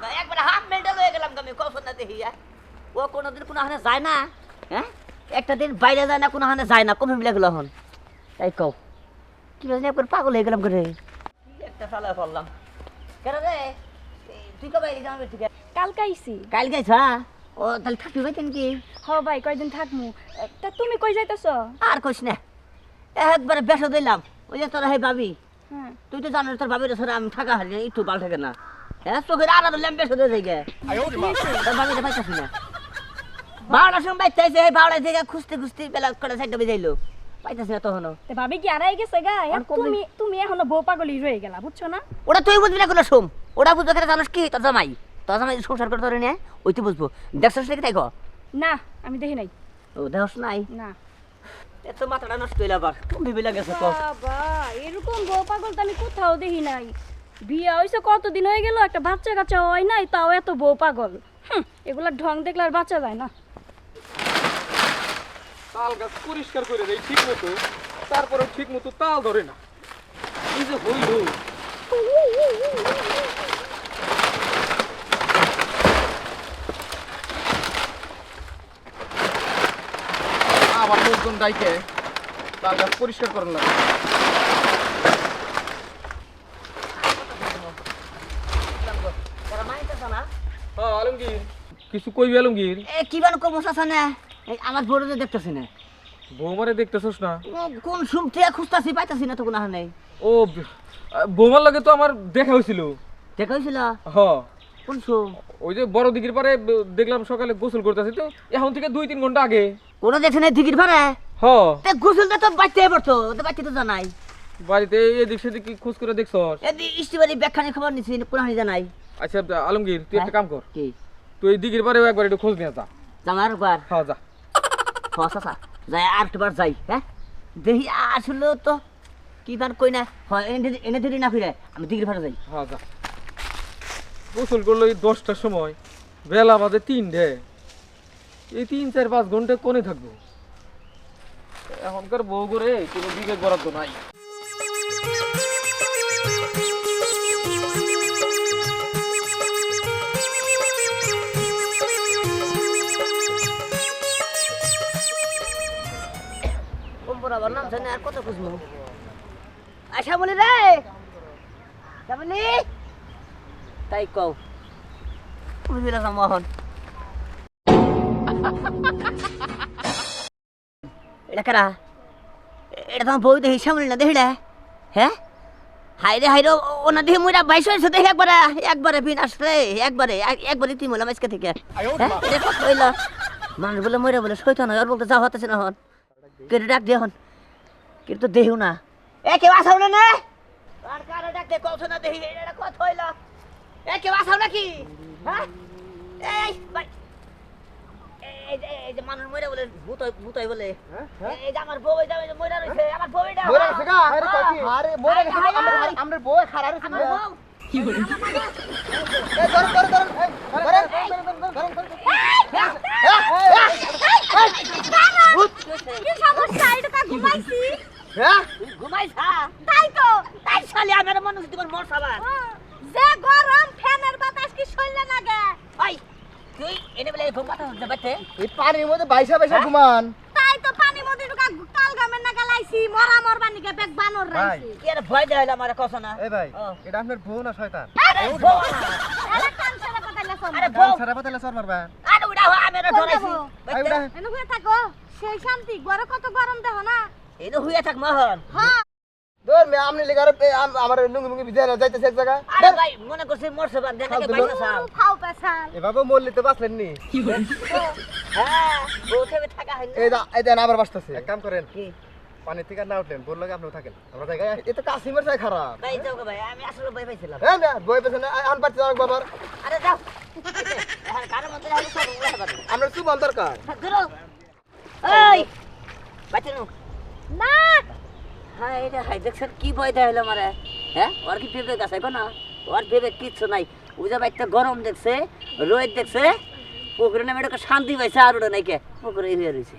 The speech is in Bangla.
গা একবারে হাফ মেন্টাল হয়ে গেলাম গা আমি কখন না দেখি হ্যাঁ? ও কোনোদিন কোনো হানে যায় না হ্যাঁ? একটা দিন বাইরে যায় না কোনো হানে যায় না কমে মিলে গেল এখন। তাই কও কি জানি একবার পাগল হয়ে গেলাম করে কি একটা সালা পড়লাম। কেন রে? তুই কবে এলি জামাই থেকে? কালকে আইছি। কাল হ্যাঁ ও তাহলে থাকবি ভাই কি? হ ভাই কয়দিন থাকমু? তা তুমি কই যাইতেছ? আর কইস না একবারে বেসো দিলাম ওই যে তোরা হে ভাবি হ্যাঁ। তুই তো জানিস তোর ভাবির আমি থাকা হারি একটু বাল থাকে না। হ্যাঁ চোখের আড়ালে ল্যাম্পে তোর না। বারোটার সময় বাইতে আছে এই বারোটা থেকে খুঁজতে খুঁজতে বেলা কটা সাইডটা বেজাইলো পাইতাছি না তখনও। ভাবি কি আড়াই গেছে গা? তুমি তুমি এখনও বউ পাগলি রয়ে গেলা বুঝছ না? ওটা তুই বুঝবি না কোনো সোম। ওটা বুঝব কেন জানিস কি? তোর জামাই। তোর জামাই সংসার করে তোর নিয়ে ওই তুই বুঝব। দেখছিস নাকি না আমি দেখি নাই। ও দেখস নাই? না। এত মাথাটা নষ্ট হইলে আবার। কোন ভেবে গেছে বাবা এরকম বউ পাগল তো আমি কোথাও দেখি নাই। বিয়া হইছে কতদিন হয়ে গেল? একটা বাচ্চা কাচ্চা হয় নাই তাও এত বউ পাগল। হুম, এগুলা ঢং দেখলে আর বাচ্চা যায় না। তাল গাছ পরিষ্কার করে দেয় ঠিক মতো তারপরে ঠিক মতো তাল ধরে না। এই যে আবার লোকজন ডাইকে তাল গাছ পরিষ্কার করার লাগে তোরা মানিতেছ না হ্যাঁ আলমগীর কিছু কইবি আলমগীর এ কি বান কমস আছে না আমার বড় যে দেখতেছি না। বৌমারে দেখতেছস না? কোন সুমতে খুঁজতাছি পাইতাছি না তো কোনো নেই ও বৌমার লাগে তো আমার দেখা হয়েছিল দেখা হয়েছিল হ। কোন সুম? ওই যে বড় দিঘির পারে দেখলাম সকালে গোসল করতেছি তো এখন থেকে দুই তিন ঘণ্টা আগে। কোনো দেখছে না দিঘির ভাড়া হ। তে গুসলটা তো বাচ্চা পড়তো তো বাচ্চা তো জানাই। বাড়িতে এদিক সেদিক কি খোঁজ করে দেখছস? এদি ইস্টিবাড়ি ব্যাখ্যানি খবর নিছি কোনো হানি জানাই। আচ্ছা আলমগীর তুই একটা কাম কর। কি? তুই এই দিঘির পারেও একবার একটু খোঁজ নিয়ে যা। জামার বার হ্যাঁ যা। ফসা যাই আর একবার যাই হ্যাঁ? দেখি আসলে তো কি বার কই না হয় এনে যদি- এনে ধরি না ফিরে। আমি দিঘির ভাড়া যাই। হ্যাঁ যা। গোসল করল এই দশটার সময়। বেলা বাজে তিনটে। এই তিন চার পাঁচ ঘণ্টা কোনে থাকব? এখনকার বউ করে কোনো বিবেক বরাদ্দ নাই। আবার নাম জানে আর কত খুঁজবো? আশা বলি রে! শ্যামলি তাই কও। বুঝবি না মোহন এটা কারা? এটা তোমার বই দেখি শ্যামলি না দেখি হ্যাঁ হাইরে হাইরে ওনা দেখি মুইরা বাইশ হয়েছে দেখি একবারে একবারে বিন আসলে একবারে এক- একবারে তুই মলাম আজকে থেকে। হ্যাঁ মানুষ বলে মরে বলে সইতান হয় ওর বলতে যা হতেছে না হন কেটে ডাক দিয়ে হন কিন্তু দেহিও না। এ কেউ আসাও না না। আর কারে ডাক দে না দেহি এটা কত হইল। এ কেউ আসাও নাকি? হ্যাঁ? এই ভাই। এই যে এই যে মানুষ মরে বলে ভূত হয়- ভূত হয় বলে। এই যে আমার বউ এই যে এই যে মরে রইছে আমার বউ এটা মরে গেছে গা? আরে কই আরে মরে গেছে গা? হায়, আমরা- হায়। আমরা বউ খাড়া রে আমার বউ এই ধরুন ধরুন ধরুন এই, ধরেন, ধরেন, ধরেন, ধরেন। কি সমস্যা এটা ঘুমাইছি হ্যাঁ? তুই ঘুমাইছা? তাই তো তাই শালি আমার মনে হচ্ছে তোমার মর সাবার। যে গরম ফ্যানের বাতাস কি সইলে না গে ওই তুই এনে বলে ঘুম পাতা হচ্ছে বাচ্চা এই পানির মধ্যে বাইসা বাইসা ঘুমান। তাই তো পানি মধ্যে ঢুকা কাল গামের না গালাইছি মরা মরবা নিকে বেগ বানর ভাই। রাইছি। কি আর ভয় আমার না? এই ভাই ও। এটা আপনার বউ না শয়তান? আরে বউ আরে কান সারা পাতাইলা সব আরে বউ। সারা পাতালে সর মারবা আরে উড়া আমি এটা ধরাইছি। যাব? উড়া। এনে থাকো সেই শান্তি গরম কত গরম দেহ না? এই হুইয়া থাক মোহন হ্যাঁ। ধর মে আমনি লেগার আমার লুঙ্গি মুঙ্গি ভিজে যাইতেছে এক জায়গা আরে ভাই মনে করছি মরছে বাদ দেন নাকি ফালতু বাইসা। সাল ফাও পেছাল এভাবে মরলি তো বাঁচলেন নি। হ্যাঁ বউ থাকা হয় এই দা এই দেন আবার বাঁচতেছে। এক কাম করেন কি? পানি থেকে না উঠলেন বলল আপনিও থাকেন। আমরা জায়গায় এ তো কাশিমের চাই খারাপ। ভাই যাও গো ভাই আমি আসলে ভয় পাইছিলাম। হ্যাঁ না বই পেছনে আন পাচ্ছি অনেক বাবার আরে যাও। সব আমরা সুব দরকার। ধরো। এই বাচ্চা হ্যাঁ কি বই মারে হ্যাঁ? ওর কি আছে কিচ্ছু নাই। উজা গরম দেখছে, রোদ দেখছে, পুকুরে শান্তি পাইছে আর ওটা নাকি পুকুরে হয়ে রয়েছে